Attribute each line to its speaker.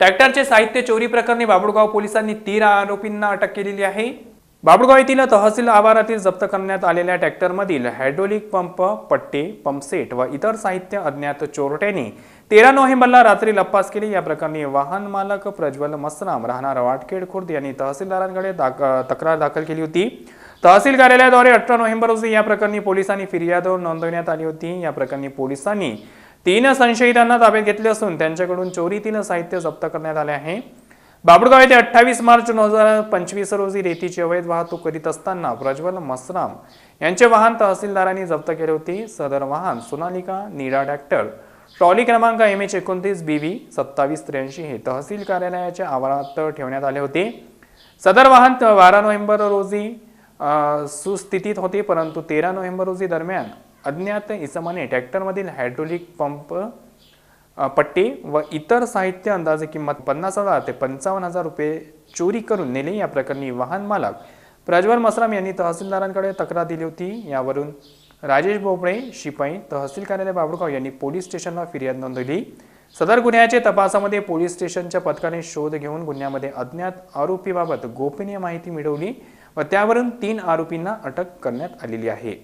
Speaker 1: ट्रॅक्टरचे साहित्य चोरी प्रकरणी बाबुळगाव पोलिसांनी तीन आरोपींना अटक केलेली आहे. बाबुळगाव येथील तहसील आवारातील जप्त करण्यात आलेल्या ट्रॅक्टरमधील हायड्रोलिक पंप पट्टे पंपसेट व इतर साहित्य अज्ञात चोरट्यांनी तेरा नोव्हेंबरला रात्री लप्पास केली. या प्रकरणी वाहन मालक प्रज्वल मसराम राहणार वाटखेड खुर्द यांनी तहसीलदारांकडे दाख तक्रार दाखल केली होती. तहसील कार्यालयाद्वारे अठरा नोव्हेंबर रोजी या प्रकरणी पोलिसांनी फिर्याद नोंदवण्यात आली होती. या प्रकरणी पोलिसांनी तीन संशयितांना ताब्यात घेतले असून त्यांच्याकडून चोरीतील साहित्य जप्त करण्यात आले आहे. बाबुळगाव येथे अठ्ठावीस मार्च दोन हजार पंचवीस रोजी रेतीची अवैध वाहतूक करीत असताना प्रज्वल मसराम यांचे वाहन तहसीलदारांनी जप्त केले होते. सदर वाहन सोनालिका निडा ट्रॅक्टर ट्रॉली क्रमांक एम एच एकोणतीस बी व्ही सत्तावीस त्र्याऐंशी हे तहसील कार्यालयाच्या आवारात ठेवण्यात आले होते. सदर वाहन बारा नोव्हेंबर रोजी सुस्थितीत होते परंतु तेरा नोव्हेंबर रोजी दरम्यान अज्ञात इसमाने ट्रॅक्टरमधील हायड्रोलिक पंप पट्टी पट्टे व इतर साहित्य अंदाजे किंमत पन्नास हजार ते पंचावन्न हजार रुपये चोरी करून नेले. या प्रकरणी वाहन मालक प्रज्वल मसराम यांनी तहसीलदारांकडे तक्रार दिली होती. यावरून राजेश बोबडे शिपाई तहसील कार्यालय बाबुळगाव यांनी पोलीस स्टेशनला फिर्याद नोंदवली. सदर गुन्ह्याच्या तपासामध्ये पोलीस स्टेशनच्या पथकाने शोध घेऊन गुन्ह्यामध्ये अज्ञात आरोपीबाबत गोपनीय माहिती मिळवली व त्यावरून तीन आरोपींना अटक करण्यात आलेली आहे.